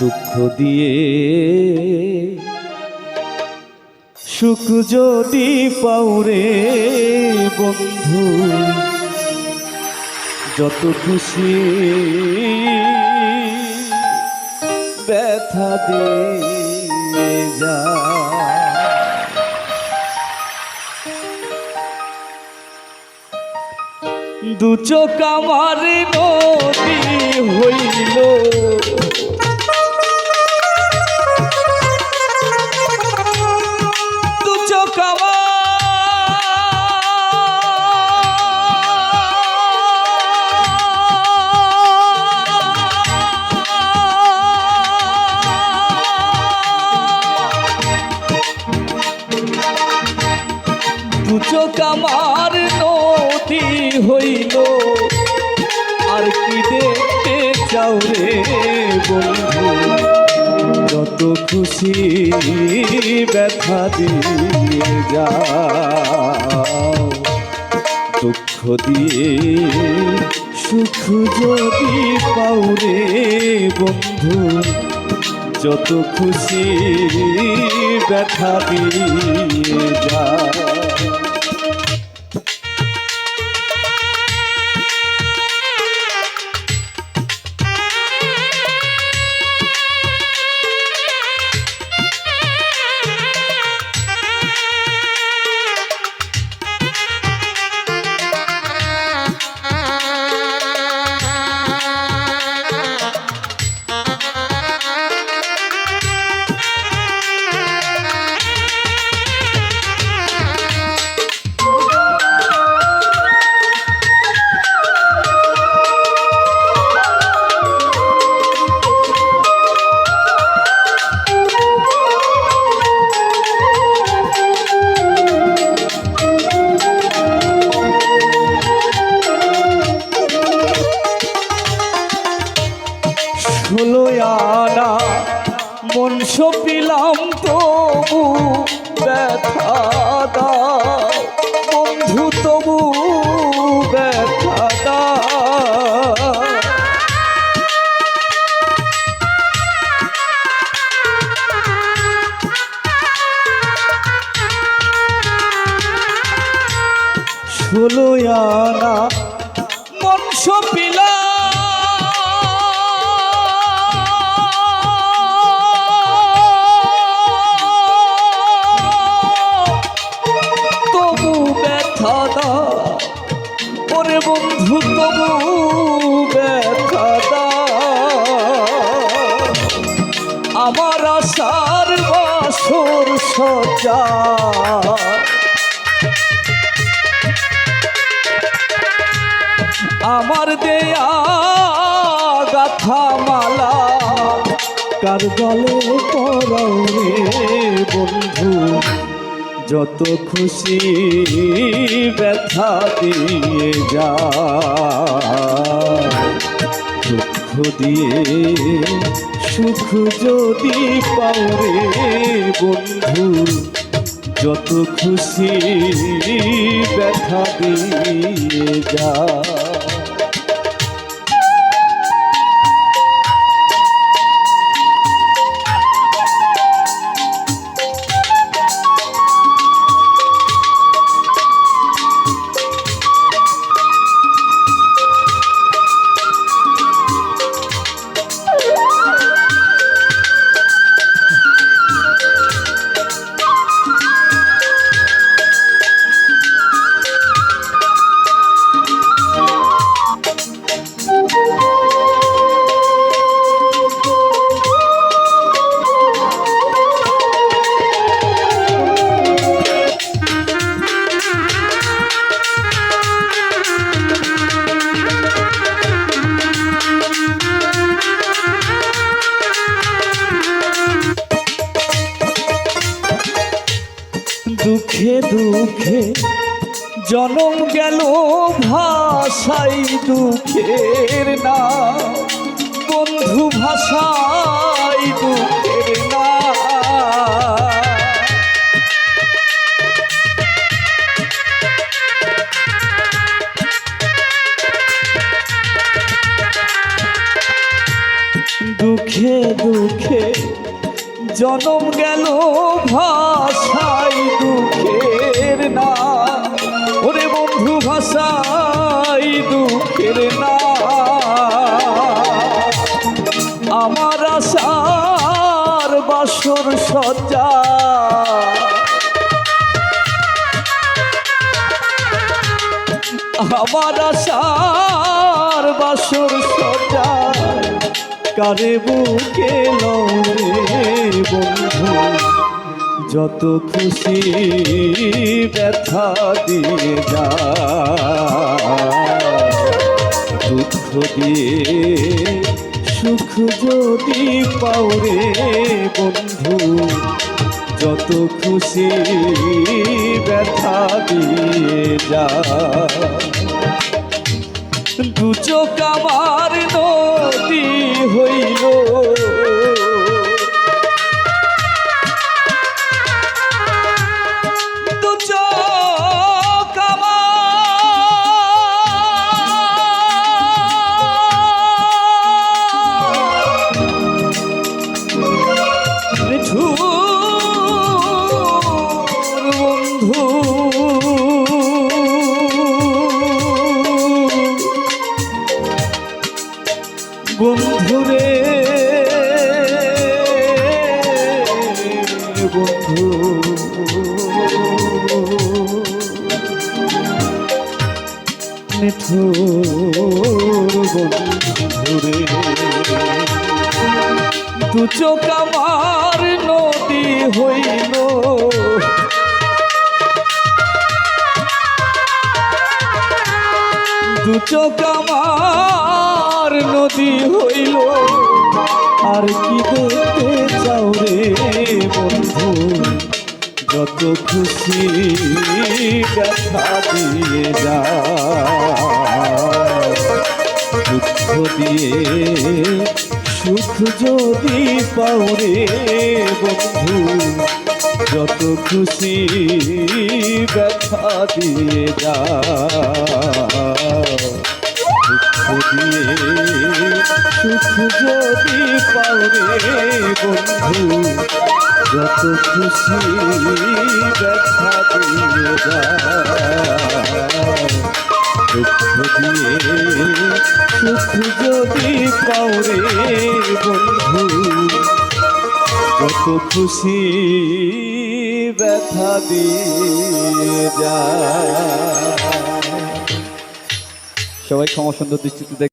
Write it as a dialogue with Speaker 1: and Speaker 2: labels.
Speaker 1: দুঃখ দিয়ে। সুখ যদি পাউরে বন্ধু, যত খুশি ব্যথা দিয়ে যা। দু চোখ আমার নদী হইল। হইল। আর কি দেখতে চাও রে বন্ধু? যত খুশি ব্যথা দিয়ে যাও। দুঃখ দিয়ে সুখ যদি পাও রে বন্ধু, যত খুশি ব্যথা দিয়ে যাও। মন সপিলাম তবু ব্যথা দা ওরে বন্ধু তবু ব্যথা দা। আমার আশার বাসর সজা আমার দেয়া গাথা মালা। কার গলে পরাও রে বন্ধু, যত খুশি ব্যথা দিয়ে যা। দুঃখ দিয়ে, সুখ যদি পাও বন্ধু, যত খুশি ব্যথা দিয়ে যা। ভাষাই দুঃখের না। বন্ধু ভাষাই দুঃখের না। দুঃখে দুঃখে জনম গেল ভাষাই দুঃখের না। আমার আশার বাসর সজ্জা। আমার আশার বাসর সজ্জা। কারে বুকে বন্ধু, যত খুশি ব্যথা দিয়ে যা। দুঃখ দিয়ে সুখ যদি পাওরে বন্ধু, যত খুশি ব্যথা দিয়ে যা। দু চোখ আমার নদী হইল বন্ধুরে বন্ধু নিঠুর বন্ধুরে দু চোখ আমার নদী হইল। দু চোখ নদী হইল, আর কি দেখতে চাও রে বন্ধু? যত খুশি ব্যথা দিয়ে যা দুঃখ দিয়ে, সুখ যদি পাওরে বন্ধু, যত খুশি ব্যথা দিয়ে যা দিয়ে সুখ যদি পাওরে বন্ধু যত খুশি ব্যথা দিয়ে দুঃখ দিয়ে সুখ যদি পাওরে বন্ধু, যত খুশি ব্যথা দিয়ে যা। সবাই ক্ষমা সুন্দর দৃষ্টিতে